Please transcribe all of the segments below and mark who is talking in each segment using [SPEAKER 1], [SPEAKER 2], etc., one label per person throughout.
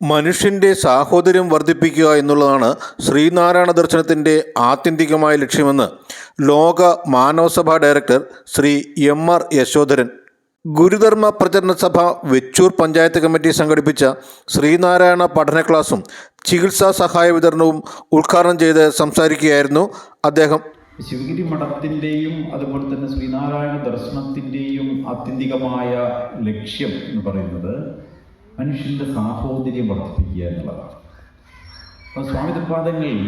[SPEAKER 1] മനുഷ്യന്റെ സാഹോദര്യം വർദ്ധിപ്പിക്കുക എന്നുള്ളതാണ് ശ്രീനാരായണ ദർശനത്തിന്റെ ആത്യന്തികമായ ലക്ഷ്യമെന്ന് Loka Manavasabha director Shri M R Yashodharan Gurudharma Pracharana Sabha Vechoor panchayat committee സംഘടിപ്പിച്ച ശ്രീനാരായണ പഠന ക്ലാസും ചികിത്സാ സഹായ വിതരണവും ഉദ്ഘാടനം ചെയ്ത് സംസാരിക്കുകയായിരുന്നു അദ്ദേഹം.
[SPEAKER 2] ശിവഗിരി മഠത്തിന്റെയും അതുപോലെ തന്നെ ശ്രീനാരായണ ദർശനത്തിന്റെയും ആത്യന്തികമായ ലക്ഷ്യം എന്ന് പറയുന്നത് മനുഷ്യന്റെ സാഹോദര്യം വർദ്ധിപ്പിക്കുക എന്നുള്ളതാണ്. അപ്പോൾ സ്വാമി തൃപാദങ്ങളിൽ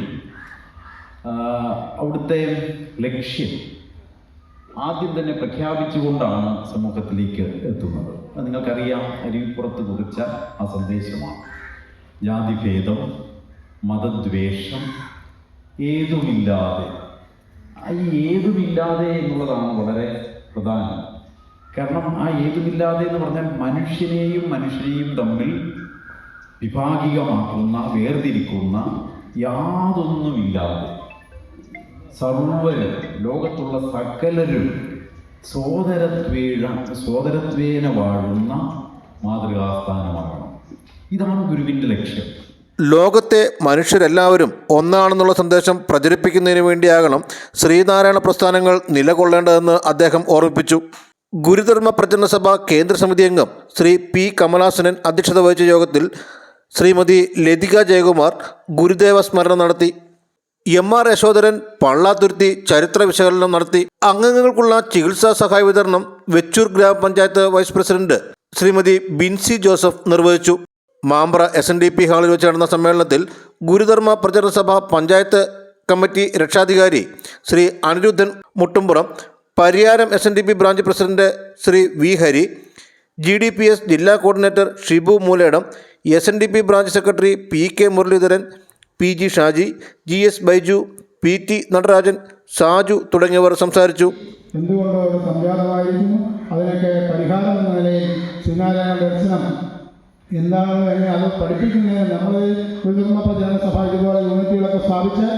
[SPEAKER 2] അവിടുത്തെ ലക്ഷ്യം ആദ്യം തന്നെ പ്രഖ്യാപിച്ചുകൊണ്ടാണ് സമൂഹത്തിലേക്ക് എത്തുന്നത്. നിങ്ങൾക്കറിയാം അരുവിപ്പുറത്ത് കുറിച്ച ആ സന്ദേശമാണ്. ജാതിഭേദം മതദ്വേഷം ഏതുമില്ലാതെ ഈ ഏതുമില്ലാതെ എന്നുള്ളതാണ് വളരെ പ്രധാനം. കാരണം ആ ഏതുമില്ലാതെ എന്ന് പറഞ്ഞാൽ മനുഷ്യനെയും മനുഷ്യനെയും തമ്മിൽ വിഭാഗികമാക്കുന്ന വേർതിരിക്കുന്ന യാതൊന്നുമില്ലാതെ സർവരും ലോകത്തുള്ള സകലരും സോദരത്വേഴ സോദരത്വേന വാഴുന്ന മാതൃകാസ്ഥാനമാകണം. ഇതാണ് ഗുരുവിന്റെ ലക്ഷ്യം.
[SPEAKER 1] ലോകത്തെ മനുഷ്യരെല്ലാവരും ഒന്നാണെന്നുള്ള സന്ദേശം പ്രചരിപ്പിക്കുന്നതിന് വേണ്ടിയാകണം ശ്രീനാരായണ പ്രസ്ഥാനങ്ങൾ നിലകൊള്ളേണ്ടതെന്ന് അദ്ദേഹം ഓർമ്മിപ്പിച്ചു. ഗുരുധർമ്മ പ്രചരണ സഭ കേന്ദ്ര സമിതി അംഗം ശ്രീ പി കമലാസനൻ അധ്യക്ഷത വഹിച്ച യോഗത്തിൽ ശ്രീമതി ലതിക ജയകുമാർ ഗുരുദേവ സ്മരണ നടത്തി. എം ആർ യശോധരൻ പള്ളാതുരുത്തി ചരിത്ര വിശകലനം നടത്തി. അംഗങ്ങൾക്കുള്ള ചികിത്സാ സഹായ വിതരണം വെച്ചൂർ ഗ്രാമപഞ്ചായത്ത് വൈസ് പ്രസിഡന്റ് ശ്രീമതി ബിൻസി ജോസഫ് നിർവഹിച്ചു. Mampra S N D P ഹാളിൽ വെച്ച് നടന്ന സമ്മേളനത്തിൽ ഗുരുധർമ്മ പ്രചരണ സഭ പഞ്ചായത്ത് കമ്മിറ്റി രക്ഷാധികാരി Shri Aniruddhan Muttumpuram Pariyaram S N D P branch president Shri V Hari G D P S ജില്ലാ coordinator Shibu Mooledam S N D P branch secretary P K Muraleedharan P G Shaji G S Baiju P T Natarajan Saju തുടങ്ങിയവർ സംസാരിച്ചു.
[SPEAKER 3] എന്തുകൊണ്ട് സംജാതമായിരുന്നു അതിനൊക്കെ പരിഹാരം എന്ന നിലയിൽ ശ്രീനാരായണ ദർശനം എന്താണ് അത് പഠിപ്പിക്കുന്നതിന് നമ്മൾ ഗുരുധർമ്മ പ്രചരണ സഭ ഇതുപോലെ യൂണിറ്റുകളൊക്കെ സ്ഥാപിച്ച്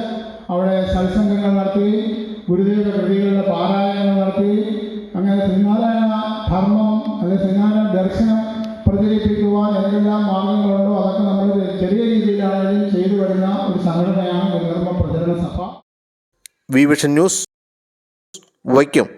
[SPEAKER 3] അവിടെ സത്സംഗങ്ങൾ നടത്തുകയും ഗുരുദേവ കൃതികളുടെ പാരായണങ്ങൾ നടത്തുകയും അങ്ങനെ ശ്രീനാരായണ ധർമ്മം അല്ലെങ്കിൽ ശ്രീനാരായണ ദർശനം പ്രചരിപ്പിക്കുവാൻ എന്തെല്ലാം മാർഗങ്ങളുണ്ടോ അതൊക്കെ നമ്മൾ ചെറിയ രീതിയിലാണെങ്കിലും ചെയ്തു വരുന്ന ഒരു സംഘടനയാണ് Gurudharma Pracharana Sabha.
[SPEAKER 1] V vision news Vaikom.